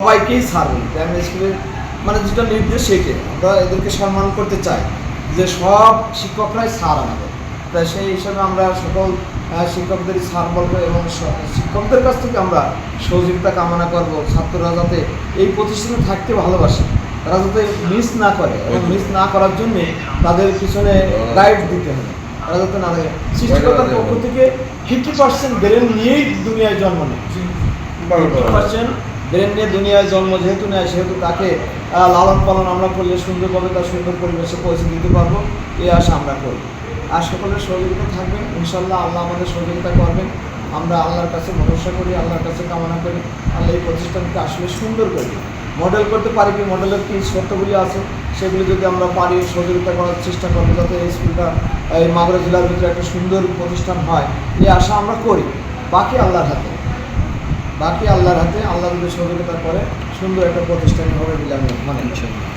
সবাইকেই ছাড়বেন প্রাইমারি স্কুলের মানে যেটা নির্দেশ সেকে আমরা এদেরকে সম্মান করতে চাই যে সব শিক্ষকরাই ছাড় আমাদের। তাই সেই হিসাবে আমরা সকল শিক্ষকদেরই ছাড় বলব এবং শিক্ষকদের কাছ থেকে আমরা সহযোগিতা কামনা করব ছাত্ররা যাতে এই প্রতিষ্ঠানে থাকতে ভালোবাসে। তারা যাতে মিস না করে এবং মিস না করার জন্যে তাদের পিছনে গাইড দিতে হবে তারা যাতে না থাকে সৃষ্টিকর্তার পক্ষ থেকে ফিফটি পার্সেন্ট ব্রেন নিয়েই দুনিয়ায় জন্ম নেয়। ফিফটি পার্সেন্ট ব্রেন নিয়ে দুনিয়ায় জন্ম যেহেতু নেয়, সেহেতু তাকে লালন পালন আমরা করলে সুন্দরভাবে তার সুন্দর পরিবেশে পৌঁছে দিতে পারব। এই আশা আমরা করি। আর সকলের সহযোগিতা থাকবে। ইনশাল্লাহ আল্লাহ আমাদের সহযোগিতা করবেন। আমরা আল্লাহর কাছে ভরসা করি, আল্লাহর কাছে কামনা করি, আল্লাহ এই প্রতিষ্ঠানকে আসলে সুন্দর করি মডেল করতে পারি কি, মডেলের কী শর্তগুলি আছে, সেগুলি যদি আমরা পারি, সহযোগিতা করার চেষ্টা করব, যাতে এই স্কুলটা, এই মাগুরা জেলার ভিতরে একটা সুন্দর প্রতিষ্ঠান হয়। এই আশা আমরা করি। বাকি আল্লাহর হাতে। বাকি আল্লাহর হাতে, আল্লাহ যদি সহযোগিতা করে, সুন্দর একটা প্রতিষ্ঠান হবে বলে আমি মনে করি।